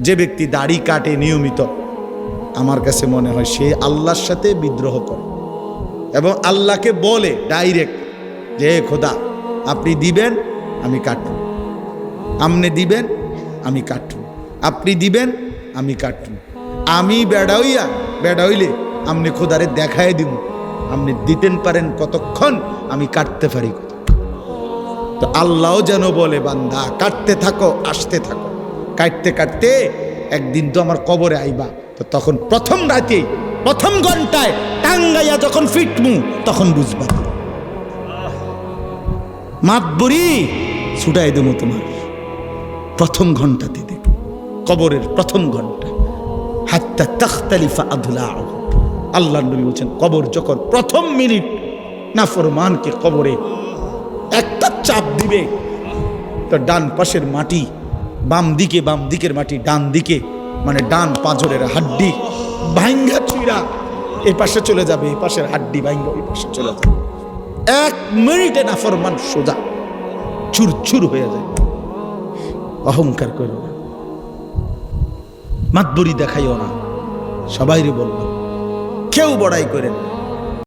যে ব্যক্তি দাড়ি কাটে নিয়মিত, আমার কাছে মনে হয় সে আল্লাহর সাথে বিদ্রোহ করে। এবং আল্লাহকে বলে ডাইরেক্ট যে "হে খোদা, আপনি দিবেন, আমি কাটব। আমনে দিবেন, আমি কাটব। আপনি দিবেন, আমি কাটব। আমি বেড়া হইয়া বেড়া হইলে আপনি খোদারে দেখায় দিব আপনি দিতেন পারেন কতক্ষণ, আমি কাটতে পারি তো আল্লাহও যেন বলে, বান্দা, কাটতে থাকো, আসতে থাকো। কাটতে কাটতে একদিন তো আমার কবরে আইবা। তো তখন প্রথম রাতে, প্রথম ঘন্টায় টাঙ্গাইয়া যখন ফিটমু, তখন বুঝবা। মাতবরি ছুটাই দেবো তোমার। প্রথম ঘন্টাতে দেব। কবরের প্রথম ঘণ্টা। হাত্তা তখতালিফা আধুলা আল্লাহ নবী বলছেন, কবর যখন প্রথম মিনিট নাফরমানকে কবরে একটা চাপ দিবে, তো ডান পাশের মাটি বাম দিকে, বাম দিকের মাটি, ডান দিকে মানে ডান পাঁজরের হাড্ডি ভাঙ্গা চুইরা এই পাশে চলে যাবে, এই পাশের হাড্ডি ভাঙ্গা এই পাশে চলে যাবে। এক মিনিটে নাফরমান সোজা চুর হয়ে যায়। অহংকার করো না। মাতবরি দেখাইও না। সবাইরে বলল কেউ বড়াই করেন না।